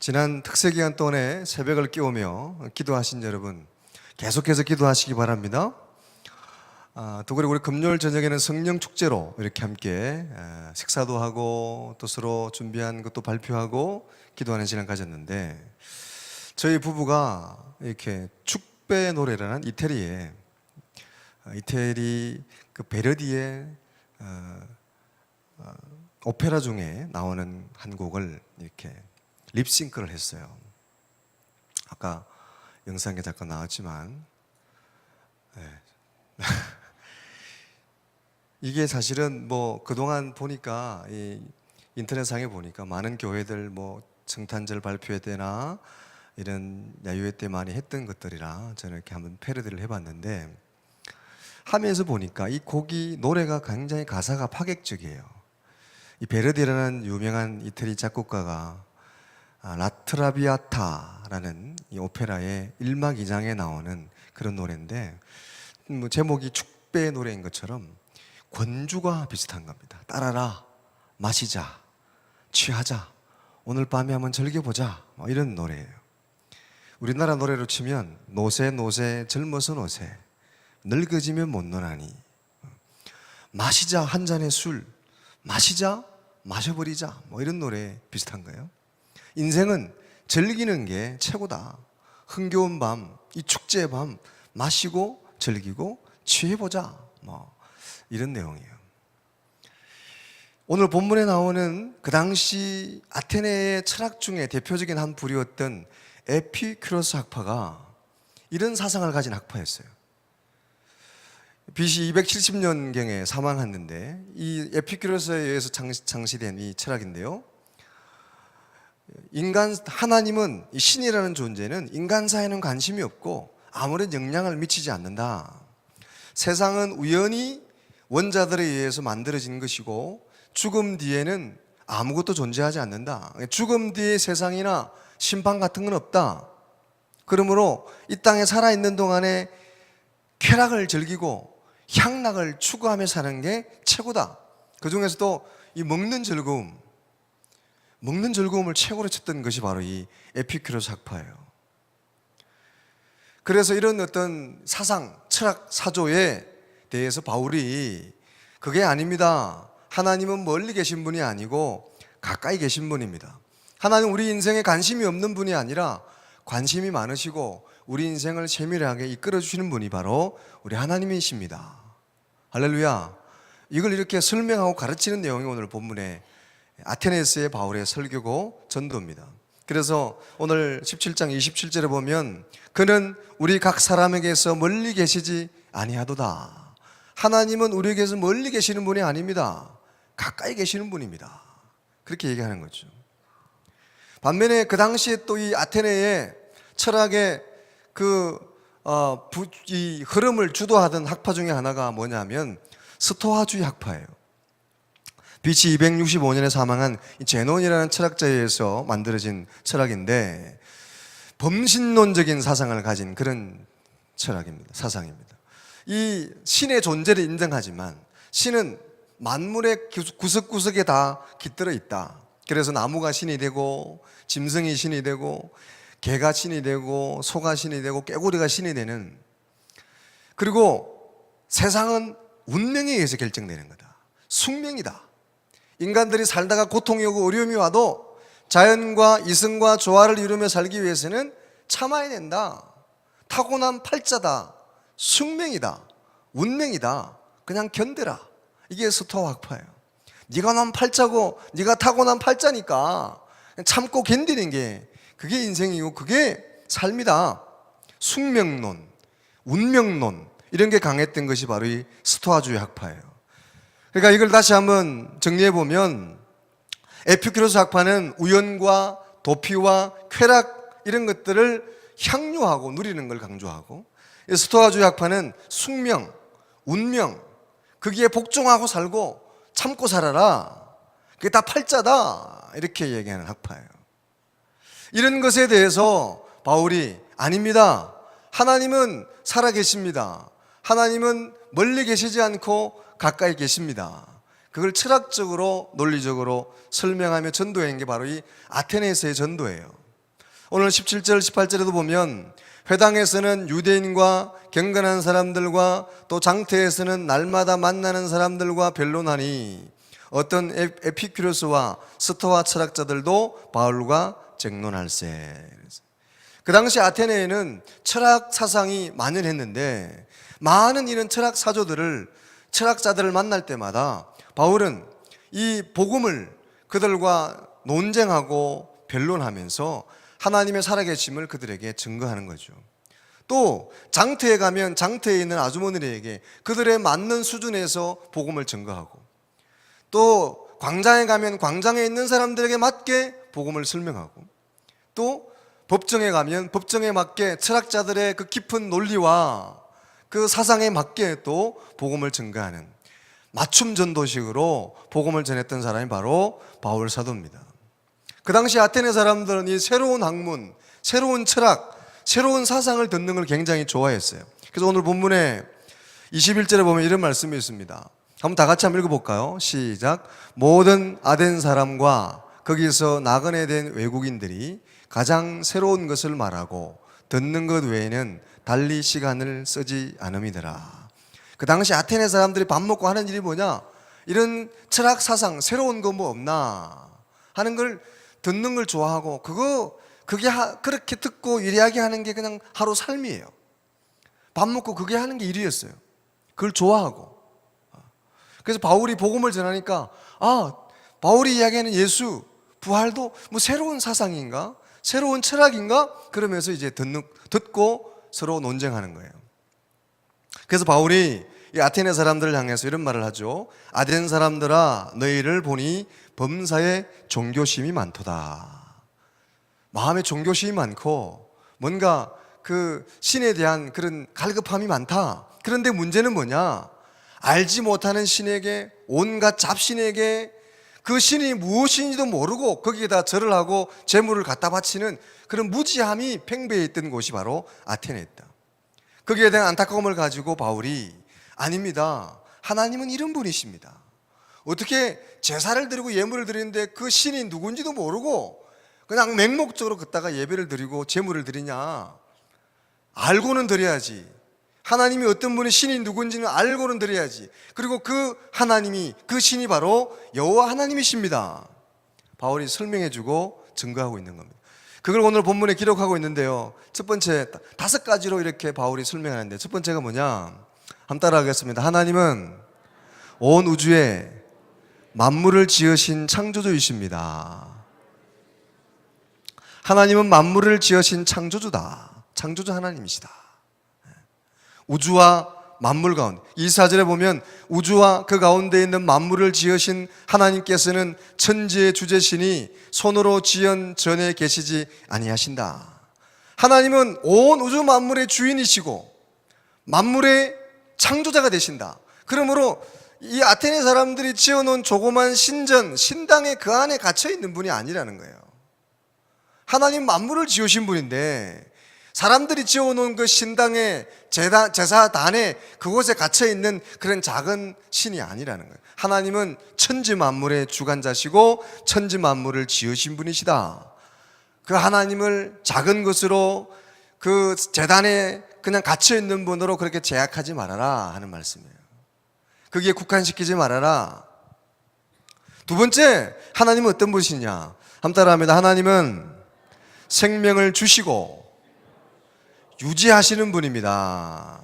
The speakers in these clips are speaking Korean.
지난 특세 기간 동안에 새벽을 깨우며 기도하신 여러분 계속해서 기도하시기 바랍니다. 아, 또 그리고 우리 금요일 저녁에는 성령 축제로 이렇게 함께 에, 식사도 하고 또 서로 준비한 것도 발표하고 기도하는 시간 가졌는데 저희 부부가 이렇게 축배 노래라는 이태리에 어, 이태리 그 베르디의 어, 어, 오페라 중에 나오는 한 곡을 이렇게 립싱크를 했어요. 아까 영상에 잠깐 나왔지만 네. 이게 사실은 뭐 그동안 보니까 이 인터넷상에 보니까 많은 교회들 뭐 성탄절 발표회 때나 이런 야유회 때 많이 했던 것들이라 저는 이렇게 한번 패러디를 해봤는데 하면서 보니까 이 곡이 노래가 굉장히 가사가 파격적이에요. 이 베르디라는 유명한 이태리 작곡가가 아, 라트라비아타라는 이 오페라의 1막 2장에 나오는 그런 노래인데 뭐 제목이 축배의 노래인 것처럼 권주가 비슷한 겁니다. 따라라, 마시자, 취하자, 오늘 밤에 한번 즐겨보자 뭐 이런 노래예요. 우리나라 노래로 치면 노세 노세 젊어서 노세 늙어지면 못 노나니 마시자 한 잔의 술 마시자 마셔버리자 뭐 이런 노래 비슷한 거예요. 인생은 즐기는 게 최고다. 흥겨운 밤, 이 축제의 밤 마시고 즐기고 취해보자. 뭐 이런 내용이에요. 오늘 본문에 나오는 그 당시 아테네의 철학 중에 대표적인 한 부류였던 에피큐로스 학파가 이런 사상을 가진 학파였어요. BC 270년경에 사망했는데 이 에피큐로스에 의해서 장시, 장시된 이 철학인데요. 인간 하나님은 이 신이라는 존재는 인간 사회는 관심이 없고 아무런 영향을 미치지 않는다. 세상은 우연히 원자들에 의해서 만들어진 것이고 죽음 뒤에는 아무것도 존재하지 않는다. 죽음 뒤에 세상이나 심판 같은 건 없다. 그러므로 이 땅에 살아 있는 동안에 쾌락을 즐기고 향락을 추구하며 사는 게 최고다. 그 중에서도 이 먹는 즐거움, 먹는 즐거움을 최고로 쳤던 것이 바로 이 에피큐로스 학파예요. 그래서 이런 어떤 사상, 철학, 사조에 대해서 바울이 그게 아닙니다. 하나님은 멀리 계신 분이 아니고 가까이 계신 분입니다. 하나님 우리 인생에 관심이 없는 분이 아니라 관심이 많으시고 우리 인생을 세밀하게 이끌어 주시는 분이 바로 우리 하나님이십니다. 할렐루야. 이걸 이렇게 설명하고 가르치는 내용이 오늘 본문에 아테네스의 바울의 설교고 전도입니다. 그래서 오늘 17장 27절에 보면 그는 우리 각 사람에게서 멀리 계시지 아니하도다. 하나님은 우리에게서 멀리 계시는 분이 아닙니다. 가까이 계시는 분입니다. 그렇게 얘기하는 거죠. 반면에 그 당시에 또 이 아테네의 철학의 그, 어, 부, 이 흐름을 주도하던 학파 중에 하나가 뭐냐면 스토아주의 학파예요. BC 265년에 사망한 이 제논이라는 철학자에 의해서 만들어진 철학인데 범신론적인 사상을 가진 그런 철학입니다. 사상입니다. 이 신의 존재를 인정하지만 신은 만물의 구석구석에 다 깃들어 있다. 그래서 나무가 신이 되고 짐승이 신이 되고 개가 신이 되고 소가 신이 되고 깨구리가 신이 되는 그리고 세상은 운명에 의해서 결정되는 거다. 숙명이다. 인간들이 살다가 고통이 오고 어려움이 와도 자연과 이승과 조화를 이루며 살기 위해서는 참아야 된다. 타고난 팔자다. 숙명이다. 운명이다. 그냥 견뎌라. 이게 스토아 학파예요. 네가 난 팔자고 네가 타고난 팔자니까 참고 견디는 게 그게 인생이고 그게 삶이다. 숙명론, 운명론 이런 게 강했던 것이 바로 이 스토아주의 학파예요. 그러니까 이걸 다시 한번 정리해 보면 에피큐로스 학파는 우연과 도피와 쾌락 이런 것들을 향유하고 누리는 걸 강조하고 스토아주의 학파는 숙명, 운명 거기에 복종하고 살고 참고 살아라. 그게 다 팔자다. 이렇게 얘기하는 학파예요. 이런 것에 대해서 바울이 아닙니다. 하나님은 살아 계십니다. 하나님은 멀리 계시지 않고 가까이 계십니다. 그걸 철학적으로 논리적으로 설명하며 전도한 게 바로 이 아테네에서의 전도예요. 오늘 17절, 18절에도 보면 회당에서는 유대인과 경건한 사람들과 또 장터에서는 날마다 만나는 사람들과 변론하니 어떤 에- 에피큐로스와 스토아 철학자들도 바울과 쟁론할세. 그 당시 아테네에는 철학 사상이 만연했는데 많은 이런 철학 사조들을 철학자들을 만날 때마다 바울은 이 복음을 그들과 논쟁하고 변론하면서 하나님의 살아계심을 그들에게 증거하는 거죠. 또 장터에 가면 장터에 있는 아주머니에게 그들의 맞는 수준에서 복음을 증거하고 또 광장에 가면 광장에 있는 사람들에게 맞게 복음을 설명하고 또 법정에 가면 법정에 맞게 철학자들의 그 깊은 논리와 그 사상에 맞게 또 복음을 증거하는 맞춤 전도식으로 복음을 전했던 사람이 바로 바울 사도입니다. 그 당시 아테네 사람들은 이 새로운 학문, 새로운 철학, 새로운 사상을 듣는 걸 굉장히 좋아했어요. 그래서 오늘 본문에 21절에 보면 이런 말씀이 있습니다. 한번 다 같이 한번 읽어볼까요? 시작. 모든 아덴 사람과 거기서 나그네 된 외국인들이 가장 새로운 것을 말하고 듣는 것 외에는 달리 시간을 쓰지 않음이더라. 그 당시 아테네 사람들이 밥 먹고 하는 일이 뭐냐? 이런 철학 사상 새로운 거 뭐 없나 하는 걸 듣는 걸 좋아하고 그거 그게 하- 그렇게 듣고 이야기 하는 게 그냥 하루 삶이에요. 밥 먹고 그게 하는 게 일이었어요. 그걸 좋아하고. 그래서 바울이 복음을 전하니까 아 바울이 이야기하는 예수 부활도 뭐 새로운 사상인가 새로운 철학인가 그러면서 이제 듣는, 듣고 서로 논쟁하는 거예요. 그래서 바울이 이 아테네 사람들을 향해서 이런 말을 하죠. 아덴 사람들아 너희를 보니 범사에 종교심이 많도다. 마음에 종교심이 많고 뭔가 그 신에 대한 그런 갈급함이 많다. 그런데 문제는 뭐냐? 알지 못하는 신에게 온갖 잡신에게 그 신이 무엇인지도 모르고 거기에다 절을 하고 재물을 갖다 바치는 그런 무지함이 팽배해 있던 곳이 바로 아테네였다. 거기에 대한 안타까움을 가지고 바울이 아닙니다. 하나님은 이런 분이십니다. 어떻게 제사를 드리고 예물을 드리는데 그 신이 누군지도 모르고 그냥 맹목적으로 걷다가 예배를 드리고 제물을 드리냐? 알고는 드려야지. 하나님이 어떤 분이 신이 누군지는 알고는 드려야지. 그리고 그 하나님이 그 신이 바로 여호와 하나님이십니다. 바울이 설명해주고 증거하고 있는 겁니다. 그걸 오늘 본문에 기록하고 있는데요. 첫 번째 다섯 가지로 이렇게 바울이 설명하는데 첫 번째가 뭐냐? 한번 따라하겠습니다. 하나님은 온 우주에 만물을 지으신 창조주이십니다. 하나님은 만물을 지으신 창조주다. 창조주 하나님이시다. 우주와 만물 가운데 이 사절에 보면 우주와 그 가운데 있는 만물을 지으신 하나님께서는 천지의 주제신이 손으로 지은 전에 계시지 아니하신다. 하나님은 온 우주 만물의 주인이시고 만물의 창조자가 되신다. 그러므로 이 아테네 사람들이 지어놓은 조그만 신전, 신당에 그 안에 갇혀 있는 분이 아니라는 거예요. 하나님 만물을 지으신 분인데 사람들이 지어놓은 그 신당의 제다, 제사단에 그곳에 갇혀 있는 그런 작은 신이 아니라는 거예요. 하나님은 천지 만물의 주관자시고 천지 만물을 지으신 분이시다. 그 하나님을 작은 것으로 그 재단에 그냥 갇혀 있는 분으로 그렇게 제약하지 말아라 하는 말씀이에요. 거기에 국한시키지 말아라. 두 번째, 하나님은 어떤 분이시냐? 한번 따라 합니다. 하나님은 생명을 주시고 유지하시는 분입니다.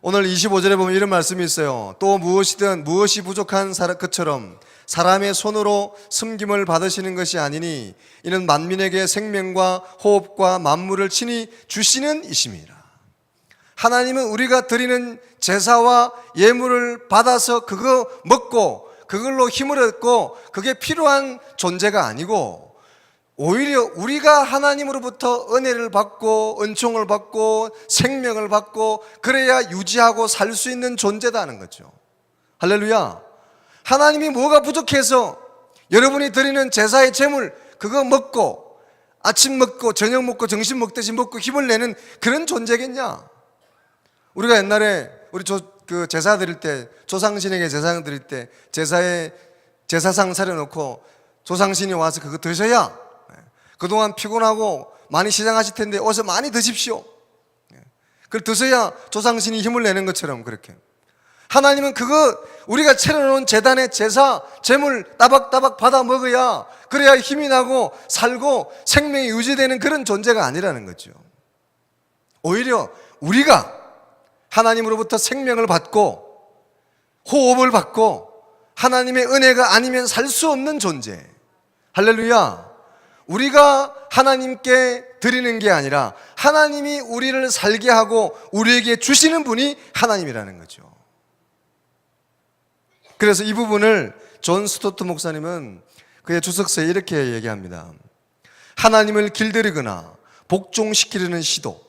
오늘 25절에 보면 이런 말씀이 있어요. 또 무엇이든 무엇이 부족한 것처럼 사람의 손으로 섬김을 받으시는 것이 아니니 이는 만민에게 생명과 호흡과 만물을 친히 주시는 이심이라. 하나님은 우리가 드리는 제사와 예물을 받아서 그거 먹고 그걸로 힘을 얻고 그게 필요한 존재가 아니고 오히려 우리가 하나님으로부터 은혜를 받고 은총을 받고 생명을 받고 그래야 유지하고 살 수 있는 존재다는 거죠. 할렐루야. 하나님이 뭐가 부족해서 여러분이 드리는 제사의 제물 그거 먹고 아침 먹고 저녁 먹고 점심 먹듯이 먹고 힘을 내는 그런 존재겠냐? 우리가 옛날에 우리 조, 그 제사 드릴 때 조상신에게 제사 드릴 때 제사에 제사상 차려놓고 조상신이 와서 그거 드셔야 네. 그동안 피곤하고 많이 시장하실 텐데 어서 많이 드십시오. 예. 그걸 드셔야 조상신이 힘을 내는 것처럼 그렇게. 하나님은 그거 우리가 차려놓은 재단의 제사, 재물 따박따박 받아 먹어야 그래야 힘이 나고 살고 생명이 유지되는 그런 존재가 아니라는 거죠. 오히려 우리가 하나님으로부터 생명을 받고 호흡을 받고 하나님의 은혜가 아니면 살 수 없는 존재. 할렐루야. 우리가 하나님께 드리는 게 아니라 하나님이 우리를 살게 하고 우리에게 주시는 분이 하나님이라는 거죠. 그래서 이 부분을 존 스토트 목사님은 그의 주석서에 이렇게 얘기합니다. 하나님을 길들이거나 복종시키려는 시도,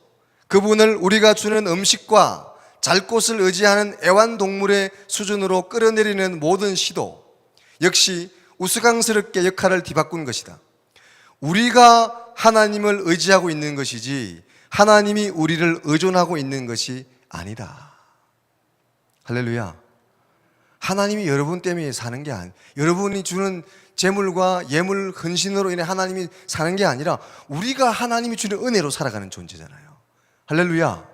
그분을 우리가 주는 음식과 잘 곳을 의지하는 애완동물의 수준으로 끌어내리는 모든 시도, 역시 우스꽝스럽게 역할을 뒤바꾼 것이다. 우리가 하나님을 의지하고 있는 것이지 하나님이 우리를 의존하고 있는 것이 아니다. 할렐루야. 하나님이 여러분 때문에 사는 게 아니, 여러분이 주는 재물과 예물 헌신으로 인해 하나님이 사는 게 아니라 우리가 하나님이 주는 은혜로 살아가는 존재잖아요. 할렐루야.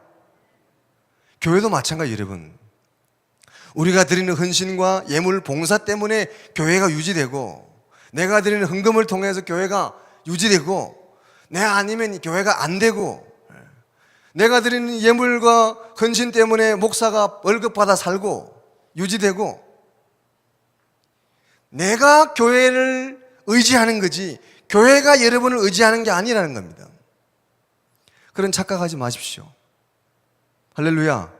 교회도 마찬가지 여러분. 우리가 드리는 헌신과 예물 봉사 때문에 교회가 유지되고 내가 드리는 헌금을 통해서 교회가 유지되고 내 아니면 교회가 안 되고 내가 드리는 예물과 헌신 때문에 목사가 월급 받아 살고 유지되고 내가 교회를 의지하는 거지 교회가 여러분을 의지하는 게 아니라는 겁니다. 그런 착각하지 마십시오. 할렐루야.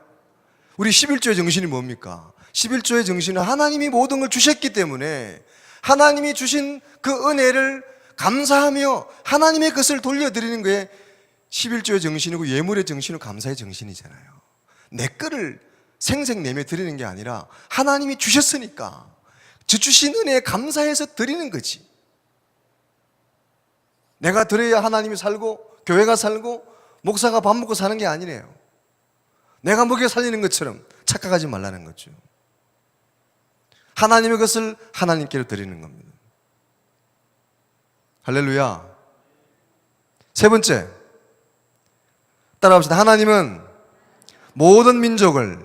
우리 11조의 정신이 뭡니까? 11조의 정신은 하나님이 모든 걸 주셨기 때문에 하나님이 주신 그 은혜를 감사하며 하나님의 것을 돌려드리는 게 11조의 정신이고 예물의 정신은 감사의 정신이잖아요. 내 거를 생생내며 드리는 게 아니라 하나님이 주셨으니까 주 주신 은혜에 감사해서 드리는 거지. 내가 드려야 하나님이 살고 교회가 살고 목사가 밥 먹고 사는 게 아니네요. 내가 먹여 살리는 것처럼 착각하지 말라는 거죠. 하나님의 것을 하나님께로 드리는 겁니다. 할렐루야. 세 번째. 따라합시다. 하나님은 모든 민족을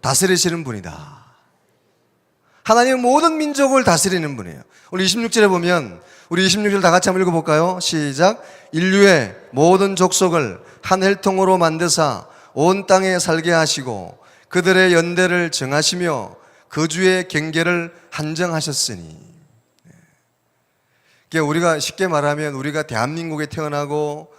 다스리시는 분이다. 하나님은 모든 민족을 다스리는 분이에요. 우리 26절에 보면 우리 26절 다 같이 한번 읽어볼까요? 시작. 인류의 모든 족속을 한 혈통으로 만드사 온 땅에 살게 하시고 그들의 연대를 정하시며 거주의 경계를 한정하셨으니. 우리가 쉽게 말하면 우리가 대한민국에 태어나고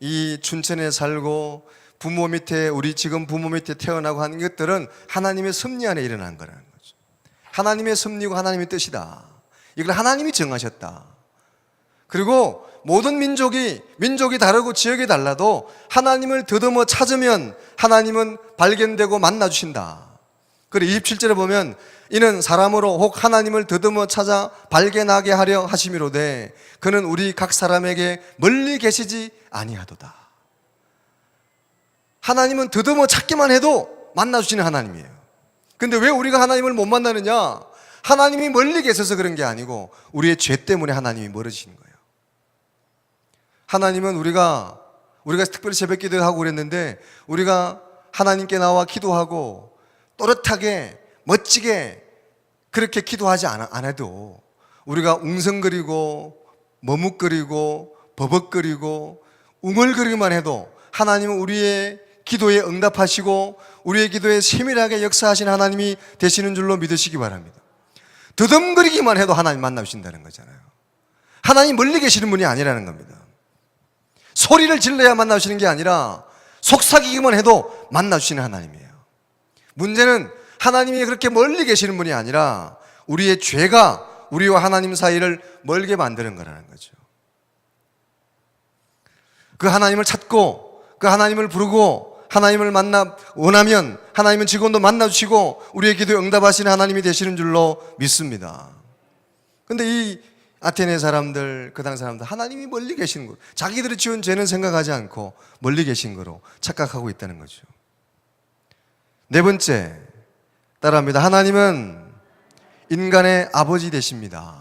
이 춘천에 살고 부모 밑에 우리 지금 부모 밑에 태어나고 하는 것들은 하나님의 섭리 안에 일어난 거라는 거죠. 하나님의 섭리고 하나님의 뜻이다. 이걸 하나님이 정하셨다. 그리고 모든 민족이 민족이 다르고 지역이 달라도 하나님을 더듬어 찾으면 하나님은 발견되고 만나 주신다. 그리고 27절에 보면 이는 사람으로 혹 하나님을 더듬어 찾아 발견하게 하려 하심이로되 그는 우리 각 사람에게 멀리 계시지 아니하도다. 하나님은 더듬어 찾기만 해도 만나 주시는 하나님이에요. 근데 왜 우리가 하나님을 못 만나느냐? 하나님이 멀리 계셔서 그런 게 아니고 우리의 죄 때문에 하나님이 멀어지는 거예요. 하나님은 우리가 우리가 특별히 새벽 기도를 하고 그랬는데 우리가 하나님께 나와 기도하고 또렷하게 멋지게 그렇게 기도하지 않, 안 해도 우리가 웅성거리고 머뭇거리고 버벅거리고 웅얼거리기만 해도 하나님은 우리의 기도에 응답하시고 우리의 기도에 세밀하게 역사하신 하나님이 되시는 줄로 믿으시기 바랍니다. 더듬거리기만 해도 하나님 만나신다는 거잖아요. 하나님 멀리 계시는 분이 아니라는 겁니다. 소리를 질러야 만나시는 게 아니라 속삭이기만 해도 만나주시는 하나님이에요. 문제는 하나님이 그렇게 멀리 계시는 분이 아니라 우리의 죄가 우리와 하나님 사이를 멀게 만드는 거라는 거죠. 그 하나님을 찾고 그 하나님을 부르고 하나님을 만나 원하면 하나님은 지금도 만나 주시고 우리의 기도에 응답하시는 하나님이 되시는 줄로 믿습니다. 근데 이 아테네 사람들, 그 당 사람들, 하나님이 멀리 계신 거. 자기들이 지은 죄는 생각하지 않고 멀리 계신 거로 착각하고 있다는 거죠. 네 번째, 따라합니다. 하나님은 인간의 아버지 되십니다.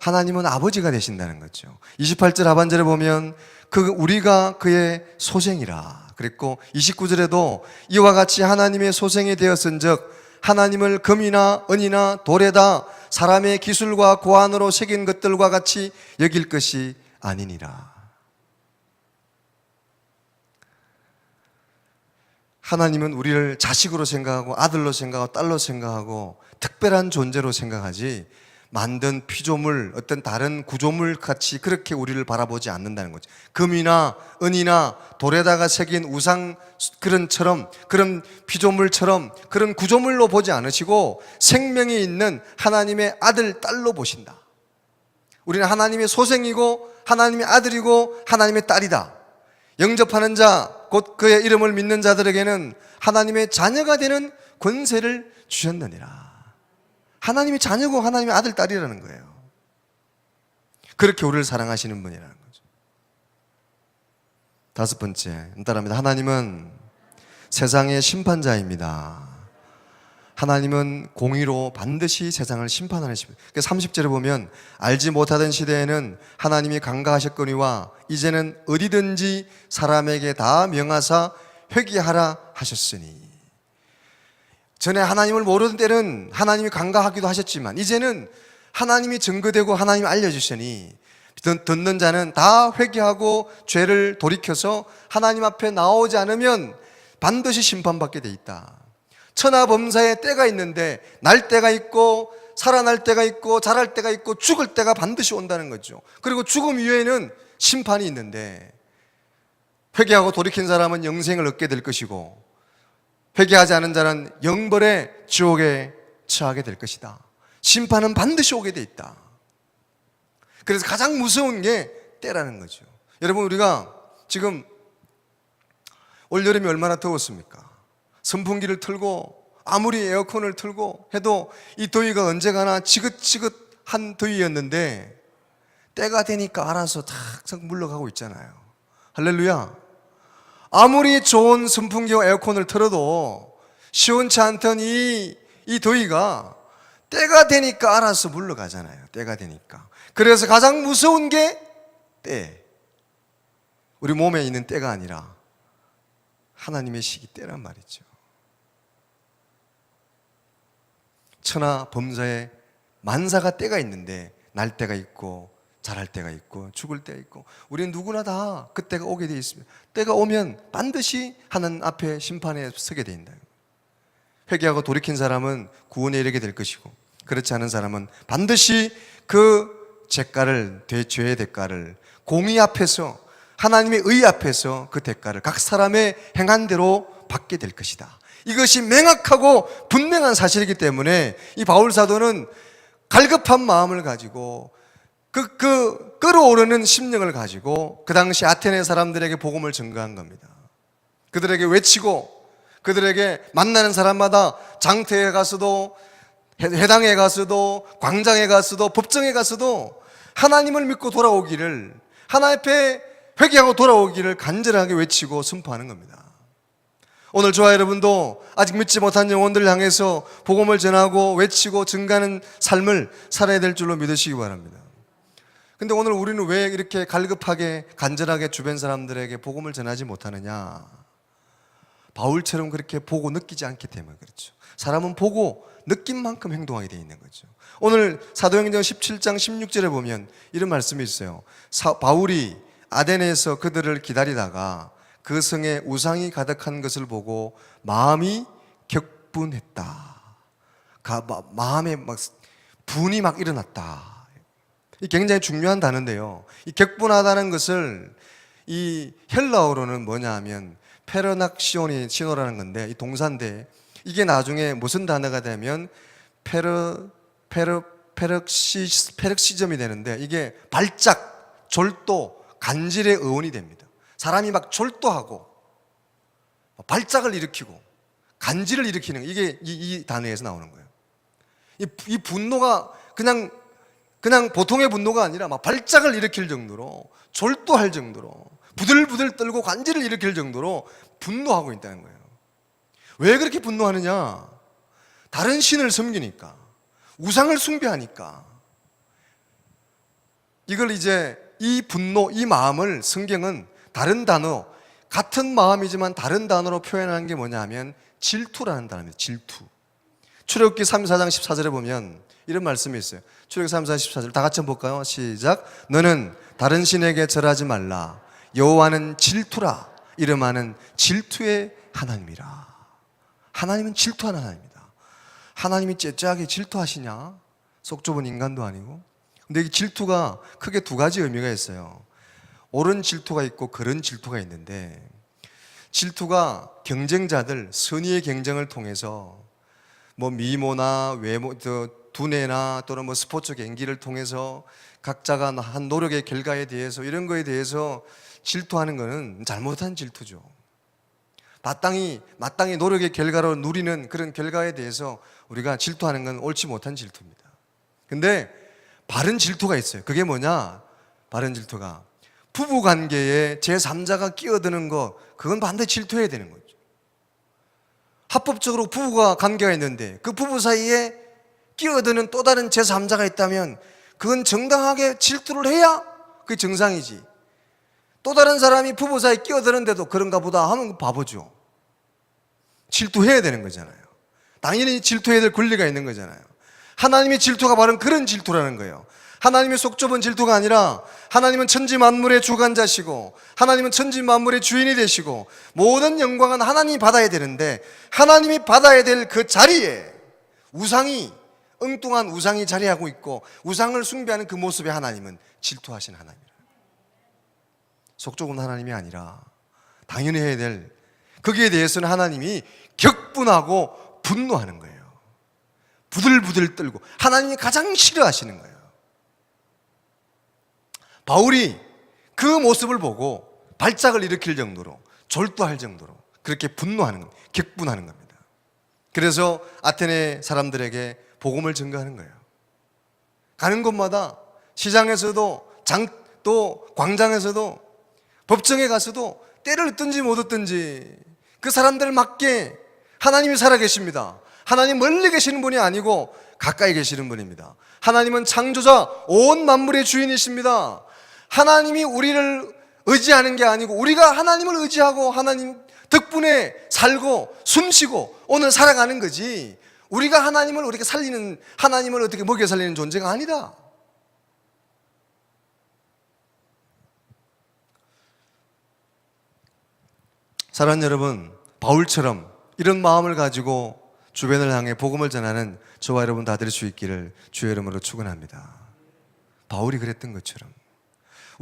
하나님은 아버지가 되신다는 거죠. 28절 하반절에 보면 그 우리가 그의 소생이라 그랬고 29절에도 이와 같이 하나님의 소생이 되었은즉 하나님을 금이나 은이나 돌에다 사람의 기술과 고안으로 새긴 것들과 같이 여길 것이 아니니라. 하나님은 우리를 자식으로 생각하고 아들로 생각하고 딸로 생각하고 특별한 존재로 생각하지 만든 피조물 어떤 다른 구조물 같이 그렇게 우리를 바라보지 않는다는 거죠. 금이나 은이나 돌에다가 새긴 우상 그런처럼 그런 피조물처럼 그런 구조물로 보지 않으시고 생명이 있는 하나님의 아들 딸로 보신다. 우리는 하나님의 소생이고 하나님의 아들이고 하나님의 딸이다. 영접하는 자, 곧 그의 이름을 믿는 자들에게는 하나님의 자녀가 되는 권세를 주셨느니라. 하나님의 자녀고 하나님의 아들, 딸이라는 거예요. 그렇게 우리를 사랑하시는 분이라는 거죠. 다섯 번째, 따라합니다. 하나님은 세상의 심판자입니다. 하나님은 공의로 반드시 세상을 심판하는 신. 30절에 보면 알지 못하던 시대에는 하나님이 강가하셨거니와 이제는 어디든지 사람에게 다 명하사 회개하라 하셨으니. 전에 하나님을 모르던 때는 하나님이 강가하기도 하셨지만 이제는 하나님이 증거되고 하나님이 알려주시니 듣는 자는 다 회개하고 죄를 돌이켜서 하나님 앞에 나오지 않으면 반드시 심판받게 돼 있다. 천하 범사에 때가 있는데 날 때가 있고 살아날 때가 있고 자랄 때가 있고 죽을 때가 반드시 온다는 거죠. 그리고 죽음 이후에는 심판이 있는데 회개하고 돌이킨 사람은 영생을 얻게 될 것이고 회개하지 않은 자는 영벌의 지옥에 처하게 될 것이다. 심판은 반드시 오게 돼 있다. 그래서 가장 무서운 게 때라는 거죠. 여러분 우리가 지금 올 여름이 얼마나 더웠습니까? 선풍기를 틀고 아무리 에어컨을 틀고 해도 이 더위가 언제 가나 지긋지긋한 더위였는데 때가 되니까 알아서 탁탁 물러가고 있잖아요. 할렐루야. 아무리 좋은 선풍기와 에어컨을 틀어도 시원치 않던 이, 이 더위가 때가 되니까 알아서 물러가잖아요. 때가 되니까. 그래서 가장 무서운 게 때. 우리 몸에 있는 때가 아니라 하나님의 시기 때란 말이죠. 천하 범사에 만사가 때가 있는데 날 때가 있고 자랄 때가 있고 죽을 때가 있고 우리는 누구나 다 그때가 오게 돼 있습니다. 때가 오면 반드시 하나님 앞에 심판에 서게 된다. 회개하고 돌이킨 사람은 구원에 이르게 될 것이고 그렇지 않은 사람은 반드시 그 죄가를 죄의 대가를 공의 앞에서 하나님의 의 앞에서 그 대가를 각 사람의 행한 대로 받게 될 것이다. 이것이 명확하고 분명한 사실이기 때문에 이 바울 사도는 갈급한 마음을 가지고 그, 그, 끌어오르는 심령을 가지고 그 당시 아테네 사람들에게 복음을 증거한 겁니다. 그들에게 외치고 그들에게 만나는 사람마다 장터에 가서도 해당에 가서도 광장에 가서도 법정에 가서도 하나님을 믿고 돌아오기를 하나님 앞에 회개하고 돌아오기를 간절하게 외치고 선포하는 겁니다. 오늘 저와 여러분도 아직 믿지 못한 영혼들을 향해서 복음을 전하고 외치고 증가하는 삶을 살아야 될 줄로 믿으시기 바랍니다. 근데 오늘 우리는 왜 이렇게 갈급하게 간절하게 주변 사람들에게 복음을 전하지 못하느냐? 바울처럼 그렇게 보고 느끼지 않기 때문에 그렇죠. 사람은 보고 느낀 만큼 행동하게 되어 있는 거죠. 오늘 사도행전 17장 16절에 보면 이런 말씀이 있어요. 사, 바울이 아덴에서 그들을 기다리다가 그 성에 우상이 가득한 것을 보고 마음이 격분했다. 마음에 막 분이 막 일어났다. 이 굉장히 중요한 단어인데요. 이 격분하다는 것을 이 헬라어로는 뭐냐 하면 페르낙시온이 신호라는 건데 이 동사인데 이게 나중에 무슨 단어가 되면 페르 페르 페르시 페르시점이 되는데 이게 발작, 졸도, 간질의 어원이 됩니다. 사람이 막 졸도하고 발작을 일으키고 간질을 일으키는 이게 이, 이 단어에서 나오는 거예요. 이, 이 분노가 그냥 그냥 보통의 분노가 아니라 막 발작을 일으킬 정도로 졸도할 정도로 부들부들 떨고 관지를 일으킬 정도로 분노하고 있다는 거예요. 왜 그렇게 분노하느냐? 다른 신을 섬기니까 우상을 숭배하니까 이걸 이제 이 분노, 이 마음을 성경은 다른 단어, 같은 마음이지만 다른 단어로 표현하는 게 뭐냐 하면 질투라는 단어입니다. 질투. 출애굽기 34장 14절에 보면 이런 말씀이 있어요. 출애굽기 34장 14절 다 같이 한번 볼까요? 시작. 너는 다른 신에게 절하지 말라. 여호와는 질투라. 이름하는 질투의 하나님이라. 하나님은 질투하는 하나님입니다. 하나님이 째째하게 질투하시냐? 속 좁은 인간도 아니고. 근데 이 질투가 크게 두 가지 의미가 있어요. 옳은 질투가 있고 그런 질투가 있는데 질투가 경쟁자들 선의의 경쟁을 통해서 뭐 미모나 외모, 저 두뇌나 또는 뭐 스포츠 경기를 통해서 각자가 한 노력의 결과에 대해서 이런 거에 대해서 질투하는 것은 잘못한 질투죠. 마땅히 마땅히 노력의 결과로 누리는 그런 결과에 대해서 우리가 질투하는 건 옳지 못한 질투입니다. 근데 바른 질투가 있어요. 그게 뭐냐? 바른 질투가 부부 관계에 제3자가 끼어드는 거 그건 반드시 질투해야 되는 거죠. 합법적으로 부부가 관계가 있는데 그 부부 사이에 끼어드는 또 다른 제3자가 있다면 그건 정당하게 질투를 해야 그게 정상이지. 또 다른 사람이 부부 사이에 끼어드는데도 그런가 보다 하면 바보죠. 질투해야 되는 거잖아요. 당연히 질투해야 될 권리가 있는 거잖아요. 하나님의 질투가 바로 그런 질투라는 거예요. 하나님의 속 좁은 질투가 아니라 하나님은 천지 만물의 주관자시고 하나님은 천지 만물의 주인이 되시고 모든 영광은 하나님이 받아야 되는데 하나님이 받아야 될 그 자리에 우상이 엉뚱한 우상이 자리하고 있고 우상을 숭배하는 그 모습에 하나님은 질투하신 하나님이라. 속 좁은 하나님이 아니라 당연히 해야 될 거기에 대해서는 하나님이 격분하고 분노하는 거예요. 부들부들 떨고 하나님이 가장 싫어하시는 거예요. 바울이 그 모습을 보고 발작을 일으킬 정도로 졸도할 정도로 그렇게 분노하는. 격분하는 겁니다. 그래서 아테네 사람들에게 복음을 증거하는 거예요. 가는 곳마다 시장에서도 장, 또 광장에서도 법정에 가서도 때를 얻든지 못 얻든지 그 사람들을 맞게 하나님이 살아계십니다. 하나님 멀리 계시는 분이 아니고 가까이 계시는 분입니다. 하나님은 창조자 온 만물의 주인이십니다. 하나님이 우리를 의지하는 게 아니고 우리가 하나님을 의지하고 하나님 덕분에 살고 숨쉬고 오늘 살아가는 거지. 우리가 하나님을 우리가 살리는 하나님을 어떻게 먹여 살리는 존재가 아니다. 사랑하는 여러분, 바울처럼 이런 마음을 가지고 주변을 향해 복음을 전하는 저와 여러분 다 될 수 있기를 주의 이름으로 축원합니다. 바울이 그랬던 것처럼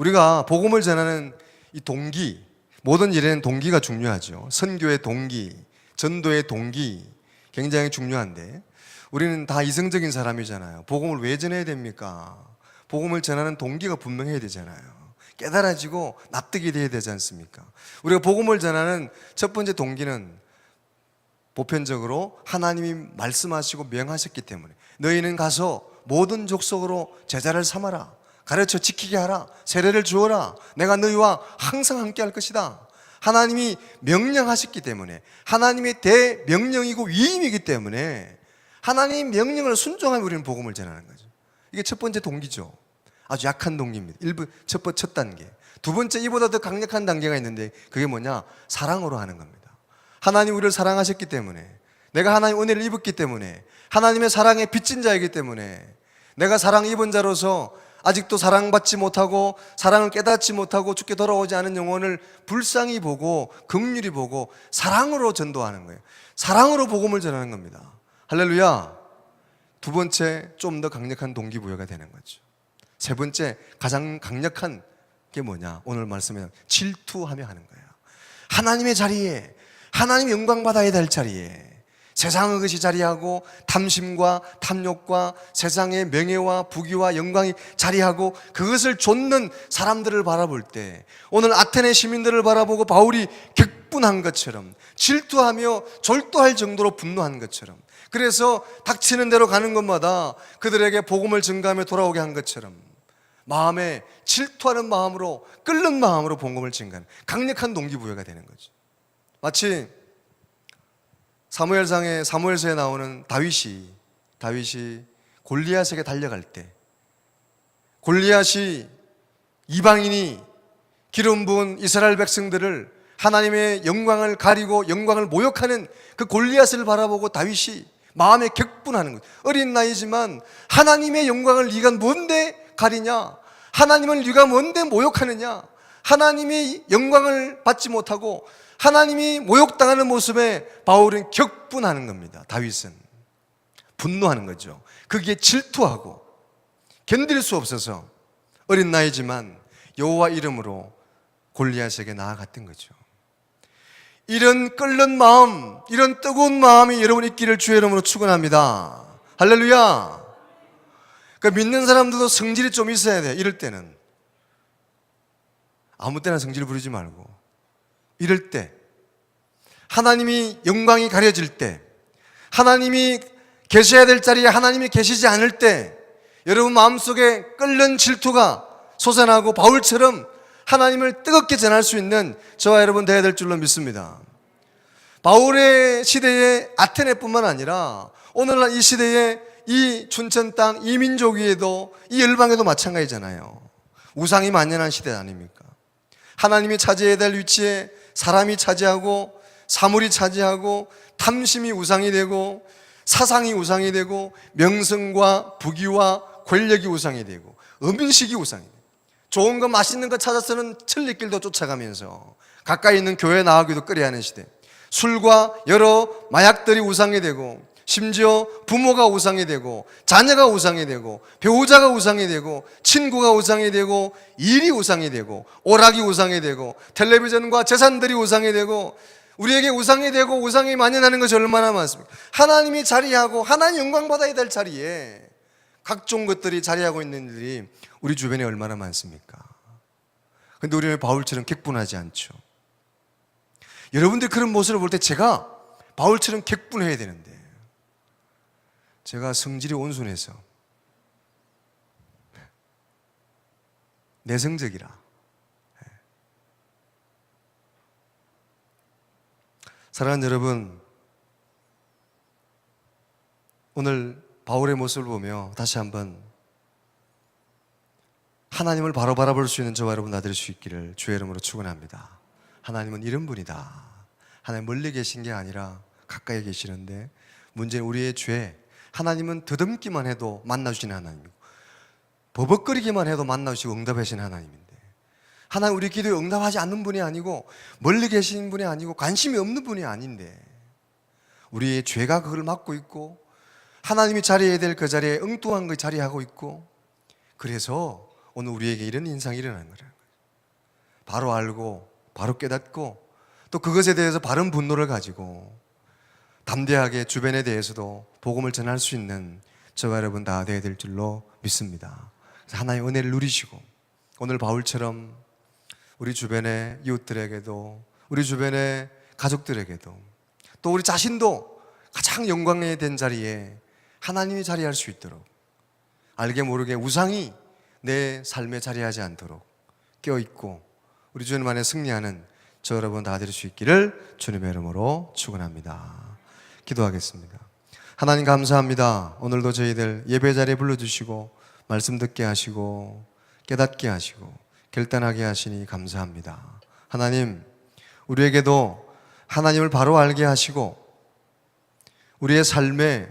우리가 복음을 전하는 이 동기 모든 일에는 동기가 중요하죠. 선교의 동기, 전도의 동기 굉장히 중요한데 우리는 다 이성적인 사람이잖아요. 복음을 왜 전해야 됩니까? 복음을 전하는 동기가 분명해야 되잖아요. 깨달아지고 납득이 돼야 되지 않습니까? 우리가 복음을 전하는 첫 번째 동기는 보편적으로 하나님이 말씀하시고 명하셨기 때문에 너희는 가서 모든 족속으로 제자를 삼아라. 가르쳐 지키게 하라. 세례를 주어라. 내가 너희와 항상 함께 할 것이다. 하나님이 명령하셨기 때문에 하나님의 대명령이고 위임이기 때문에 하나님 명령을 순종하면 우리는 복음을 전하는 거죠. 이게 첫 번째 동기죠. 아주 약한 동기입니다. 일부 첫 번째 첫 단계. 두 번째 이보다 더 강력한 단계가 있는데 그게 뭐냐? 사랑으로 하는 겁니다. 하나님 우리를 사랑하셨기 때문에 내가 하나님 은혜를 입었기 때문에 하나님의 사랑에 빚진 자이기 때문에 내가 사랑 입은 자로서 아직도 사랑받지 못하고 사랑을 깨닫지 못하고 죽게 돌아오지 않은 영혼을 불쌍히 보고 긍휼히 보고 사랑으로 전도하는 거예요. 사랑으로 복음을 전하는 겁니다. 할렐루야. 두 번째 좀 더 강력한 동기부여가 되는 거죠. 세 번째 가장 강력한 게 뭐냐? 오늘 말씀에 질투하며 하는 거예요. 하나님의 자리에 하나님 영광 받아야 될 자리에 세상의 것이 자리하고 탐심과 탐욕과 세상의 명예와 부귀와 영광이 자리하고 그것을 좇는 사람들을 바라볼 때 오늘 아테네 시민들을 바라보고 바울이 격분한 것처럼 질투하며 졸도할 정도로 분노한 것처럼 그래서 닥치는 대로 가는 것마다 그들에게 복음을 증가하며 돌아오게 한 것처럼 마음에 질투하는 마음으로 끓는 마음으로 복음을 증가하는 강력한 동기부여가 되는 거죠. 마치 사무엘상의 사무엘서에 나오는 다윗이 다윗이 골리앗에게 달려갈 때 골리앗이 이방인이 기름 부은 이스라엘 백성들을 하나님의 영광을 가리고 영광을 모욕하는 그 골리앗을 바라보고 다윗이 마음에 격분하는 거예요. 어린 나이지만 하나님의 영광을 네가 뭔데 가리냐? 하나님을 네가 뭔데 모욕하느냐? 하나님의 영광을 받지 못하고 하나님이 모욕당하는 모습에 바울은 격분하는 겁니다. 다윗은 분노하는 거죠. 그게 질투하고 견딜 수 없어서 어린 나이지만 여호와 이름으로 골리앗에게 나아갔던 거죠. 이런 끓는 마음, 이런 뜨거운 마음이 여러분 있기를 주의 이름으로 축원합니다. 할렐루야. 그 믿는 사람들도 성질이 좀 있어야 돼. 이럴 때는 아무 때나 성질 부리지 말고 이럴 때 하나님이 영광이 가려질 때 하나님이 계셔야 될 자리에 하나님이 계시지 않을 때 여러분 마음속에 끓는 질투가 솟아나고 바울처럼 하나님을 뜨겁게 전할 수 있는 저와 여러분 되어야 될 줄로 믿습니다. 바울의 시대에 아테네뿐만 아니라 오늘날 이 시대에 이 춘천 땅, 이 민족 위에도 이 열방에도 마찬가지잖아요. 우상이 만연한 시대 아닙니까? 하나님이 차지해야 될 위치에 사람이 차지하고 사물이 차지하고 탐심이 우상이 되고 사상이 우상이 되고 명성과 부귀와 권력이 우상이 되고 음식이 우상이 되고. 좋은 거 맛있는 거 찾아서는 천리길도 쫓아가면서 가까이 있는 교회 나가기도 꺼려하는 시대. 술과 여러 마약들이 우상이 되고 심지어 부모가 우상이 되고 자녀가 우상이 되고 배우자가 우상이 되고 친구가 우상이 되고 일이 우상이 되고 오락이 우상이 되고 텔레비전과 재산들이 우상이 되고 우리에게 우상이 되고 우상이 만연하는 것이 얼마나 많습니까? 하나님이 자리하고 하나님 영광 받아야 될 자리에 각종 것들이 자리하고 있는 일들이 우리 주변에 얼마나 많습니까? 근데 우리는 바울처럼 격분하지 않죠. 여러분들 그런 모습을 볼 때 제가 바울처럼 격분해야 되는데 제가 성질이 온순해서 내성적이라 예. 사랑하는 여러분 오늘 바울의 모습을 보며 다시 한번 하나님을 바로 바라볼 수 있는 저와 여러분 나될 수 있기를 주의 이름으로 축원합니다. 하나님은 이런 분이다. 하나님 멀리 계신 게 아니라 가까이 계시는데 문제는 우리의 죄. 하나님은 더듬기만 해도 만나주시는 하나님이고 버벅거리기만 해도 만나주시고 응답하시는 하나님인데 하나님 우리 기도에 응답하지 않는 분이 아니고 멀리 계신 분이 아니고 관심이 없는 분이 아닌데 우리의 죄가 그걸 막고 있고 하나님이 자리해야 될 그 자리에 엉뚱한 그 자리하고 있고 그래서 오늘 우리에게 이런 인상이 일어나는 거예요. 바로 알고 바로 깨닫고 또 그것에 대해서 바른 분노를 가지고 담대하게 주변에 대해서도 복음을 전할 수 있는 저와 여러분 다 되어야 될 줄로 믿습니다. 하나의 은혜를 누리시고 오늘 바울처럼 우리 주변의 이웃들에게도 우리 주변의 가족들에게도 또 우리 자신도 가장 영광에 된 자리에 하나님이 자리할 수 있도록 알게 모르게 우상이 내 삶에 자리하지 않도록 껴있고 우리 주님 안에 승리하는 저 여러분 다 될 수 있기를 주님의 이름으로 축원합니다. 기도하겠습니다. 하나님 감사합니다. 오늘도 저희들 예배 자리에 불러주시고 말씀 듣게 하시고 깨닫게 하시고 결단하게 하시니 감사합니다. 하나님 우리에게도 하나님을 바로 알게 하시고 우리의 삶에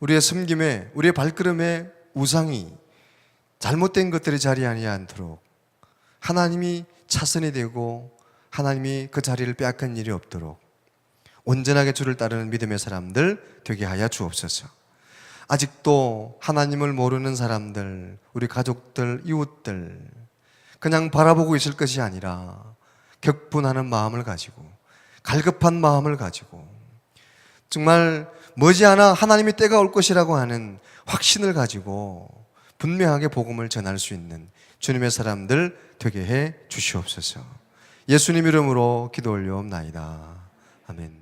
우리의 섬김에 우리의 발걸음에 우상이 잘못된 것들이 자리하지 않도록 하나님이 차선이 되고 하나님이 그 자리를 빼앗긴 일이 없도록 온전하게 주를 따르는 믿음의 사람들 되게 하여 주옵소서. 아직도 하나님을 모르는 사람들, 우리 가족들, 이웃들, 그냥 바라보고 있을 것이 아니라 격분하는 마음을 가지고, 갈급한 마음을 가지고, 정말 머지않아 하나님의 때가 올 것이라고 하는 확신을 가지고 분명하게 복음을 전할 수 있는 주님의 사람들 되게 해 주시옵소서. 예수님 이름으로 기도 올려옵나이다. 아멘.